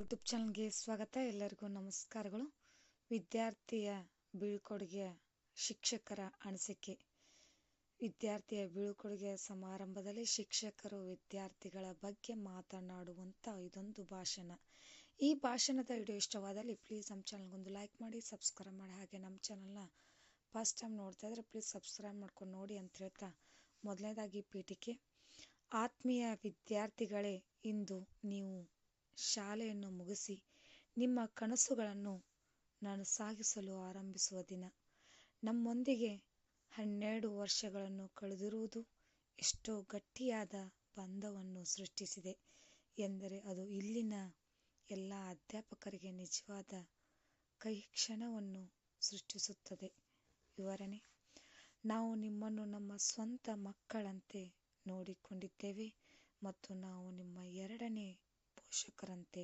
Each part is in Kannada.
ಯೂಟ್ಯೂಬ್ ಚಾನಲ್ಗೆ ಸ್ವಾಗತ. ಎಲ್ಲರಿಗೂ ನಮಸ್ಕಾರಗಳು. ವಿದ್ಯಾರ್ಥಿಯ ಬೀಳ್ಕೊಡುಗೆಯ ಶಿಕ್ಷಕರ ಅನಿಸಿಕೆ. ವಿದ್ಯಾರ್ಥಿಯ ಬೀಳ್ಕೊಡುಗೆಯ ಸಮಾರಂಭದಲ್ಲಿ ಶಿಕ್ಷಕರು ವಿದ್ಯಾರ್ಥಿಗಳ ಬಗ್ಗೆ ಮಾತನಾಡುವಂಥ ಇದೊಂದು ಭಾಷಣ. ಈ ಭಾಷಣದ ವಿಡಿಯೋ ಇಷ್ಟವಾದಲ್ಲಿ ಪ್ಲೀಸ್ ನಮ್ಮ ಚಾನಲ್ಗೊಂದು ಲೈಕ್ ಮಾಡಿ ಸಬ್ಸ್ಕ್ರೈಬ್ ಮಾಡಿ. ಹಾಗೆ ನಮ್ಮ ಚಾನಲ್ನ ಫಸ್ಟ್ ಟೈಮ್ ನೋಡ್ತಾ ಇದ್ರೆ ಪ್ಲೀಸ್ ಸಬ್ಸ್ಕ್ರೈಬ್ ಮಾಡ್ಕೊಂಡು ನೋಡಿ ಅಂತ ಹೇಳ್ತಾ ಮೊದಲನೇದಾಗಿ ಪೀಠಿಕೆ. ಆತ್ಮೀಯ ವಿದ್ಯಾರ್ಥಿಗಳೇ, ಇಂದು ನೀವು ಶಾಲೆಯನ್ನು ಮುಗಿಸಿ ನಿಮ್ಮ ಕನಸುಗಳನ್ನು ನಾನು ಸಾಗಿಸಲು ಆರಂಭಿಸುವ ದಿನ. ನಮ್ಮೊಂದಿಗೆ ಹನ್ನೆರಡು ವರ್ಷಗಳನ್ನು ಕಳೆದಿರುವುದು ಎಷ್ಟೋ ಗಟ್ಟಿಯಾದ ಬಂಧವನ್ನು ಸೃಷ್ಟಿಸಿದೆ ಎಂದರೆ ಅದು ಇಲ್ಲಿನ ಎಲ್ಲ ಅಧ್ಯಾಪಕರಿಗೆ ನಿಜವಾದ ಕೈ ಕ್ಷಣವನ್ನು ಸೃಷ್ಟಿಸುತ್ತದೆ. ವಿವರಣೆ, ನಾವು ನಿಮ್ಮನ್ನು ನಮ್ಮ ಸ್ವಂತ ಮಕ್ಕಳಂತೆ ನೋಡಿಕೊಂಡಿದ್ದೇವೆ ಮತ್ತು ನಾವು ನಿಮ್ಮ ಎರಡನೇ ಪೋಷಕರಂತೆ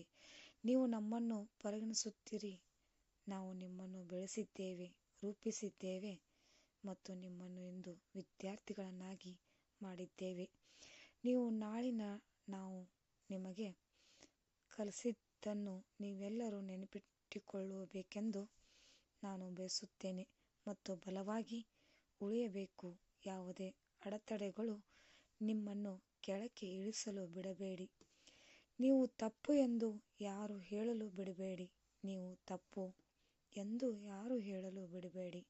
ನೀವು ನಮ್ಮನ್ನು ಪರಿಗಣಿಸುತ್ತೀರಿ. ನಾವು ನಿಮ್ಮನ್ನು ಬೆಳೆಸಿದ್ದೇವೆ, ರೂಪಿಸಿದ್ದೇವೆ ಮತ್ತು ನಿಮ್ಮನ್ನು ಇಂದು ವಿದ್ಯಾರ್ಥಿಗಳನ್ನಾಗಿ ಮಾಡಿದ್ದೇವೆ. ನೀವು ನಾಳಿನ ನಾವು ನಿಮಗೆ ಕಲಿಸಿದ್ದನ್ನು ನೀವೆಲ್ಲರೂ ನೆನಪಿಟ್ಟುಕೊಳ್ಳಬೇಕೆಂದು ನಾನು ಬಯಸುತ್ತೇನೆ ಮತ್ತು ಬಲವಾಗಿ ಉಳಿಯಬೇಕು. ಯಾವುದೇ ಅಡೆತಡೆಗಳು ನಿಮ್ಮನ್ನು ಕೆಳಕ್ಕೆ ಇಳಿಸಲು ಬಿಡಬೇಡಿ. ನೀವು ತಪ್ಪು ಎಂದು ಯಾರು ಹೇಳಲು ಬಿಡಬೇಡಿ. ನೀವು ತಪ್ಪು ಎಂದು ಯಾರು ಹೇಳಲು ಬಿಡಬೇಡಿ.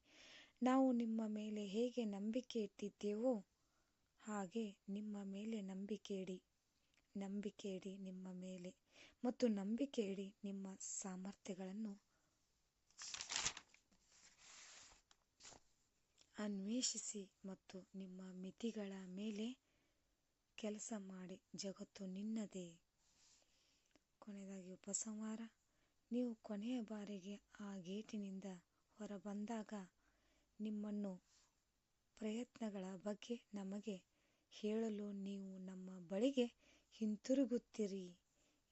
ನಾವು ನಿಮ್ಮ ಮೇಲೆ ಹೇಗೆ ನಂಬಿಕೆ ಇಟ್ಟಿದ್ದೇವೋ ಹಾಗೆ ನಿಮ್ಮ ಮೇಲೆ ನಂಬಿಕೆ ಇಡಿ. ನಂಬಿಕೆ ಇಡಿ ನಿಮ್ಮ ಮೇಲೆ ಮತ್ತು ನಂಬಿಕೆ ಇಡಿ ನಿಮ್ಮ ಸಾಮರ್ಥ್ಯಗಳನ್ನು ಅನ್ವೇಷಿಸಿ ಮತ್ತು ನಿಮ್ಮ ಮಿತಿಗಳ ಮೇಲೆ ಕೆಲಸ ಮಾಡಿ. ಜಗತ್ತು ನಿನ್ನದೇ. ಕೊನೆಯದಾಗಿ ಉಪಸಂಹಾರ. ನೀವು ಕೊನೆಯ ಬಾರಿಗೆ ಆ ಗೇಟಿನಿಂದ ಹೊರಬಂದಾಗ ನಿಮ್ಮನ್ನು ಪ್ರಯತ್ನಗಳ ಬಗ್ಗೆ ನಮಗೆ ಹೇಳಲು ನೀವು ನಮ್ಮ ಬಳಿಗೆ ಹಿಂತಿರುಗುತ್ತೀರಿ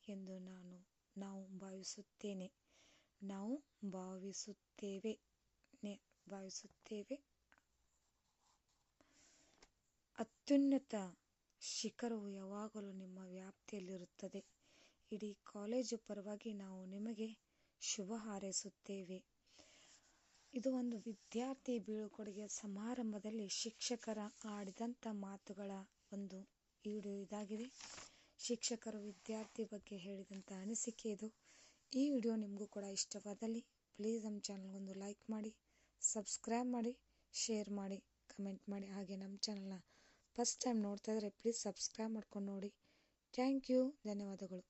ಎಂದು ನಾನು, ನಾವು ಭಾವಿಸುತ್ತೇನೆ. ನಾವು ಭಾವಿಸುತ್ತೇವೆ ಭಾವಿಸುತ್ತೇವೆ. ಅತ್ಯುನ್ನತ ಶಿಖರವು ಯಾವಾಗಲೂ ನಿಮ್ಮ ವ್ಯಾಪ್ತಿಯಲ್ಲಿರುತ್ತದೆ. ಇಡೀ ಕಾಲೇಜು ಪರವಾಗಿ ನಾವು ನಿಮಗೆ ಶುಭ ಹಾರೈಸುತ್ತೇವೆ. ಇದು ಒಂದು ವಿದ್ಯಾರ್ಥಿ ಬೀಳ್ಕೊಡುಗೆ ಸಮಾರಂಭದಲ್ಲಿ ಶಿಕ್ಷಕರ ಆಡಿದಂಥ ಮಾತುಗಳ ಒಂದು ವಿಡಿಯೋ ಇದಾಗಿದೆ. ಶಿಕ್ಷಕರು ವಿದ್ಯಾರ್ಥಿ ಬಗ್ಗೆ ಹೇಳಿದಂಥ ಅನಿಸಿಕೆ ಇದು. ಈ ವಿಡಿಯೋ ನಿಮಗೂ ಕೂಡ ಇಷ್ಟವಾದಲ್ಲಿ ಪ್ಲೀಸ್ ನಮ್ಮ ಚಾನಲ್ಗೊಂದು ಲೈಕ್ ಮಾಡಿ ಸಬ್ಸ್ಕ್ರೈಬ್ ಮಾಡಿ ಶೇರ್ ಮಾಡಿ ಕಮೆಂಟ್ ಮಾಡಿ. ಹಾಗೆ ನಮ್ಮ ಚಾನಲ್ನ ಫಸ್ಟ್ ಟೈಮ್ ನೋಡ್ತಾ ಇದ್ದರೆ ಪ್ಲೀಸ್ ಸಬ್ಸ್ಕ್ರೈಬ್ ಮಾಡ್ಕೊಂಡು ನೋಡಿ. ಥ್ಯಾಂಕ್ ಯು ಧನ್ಯವಾದಗಳು.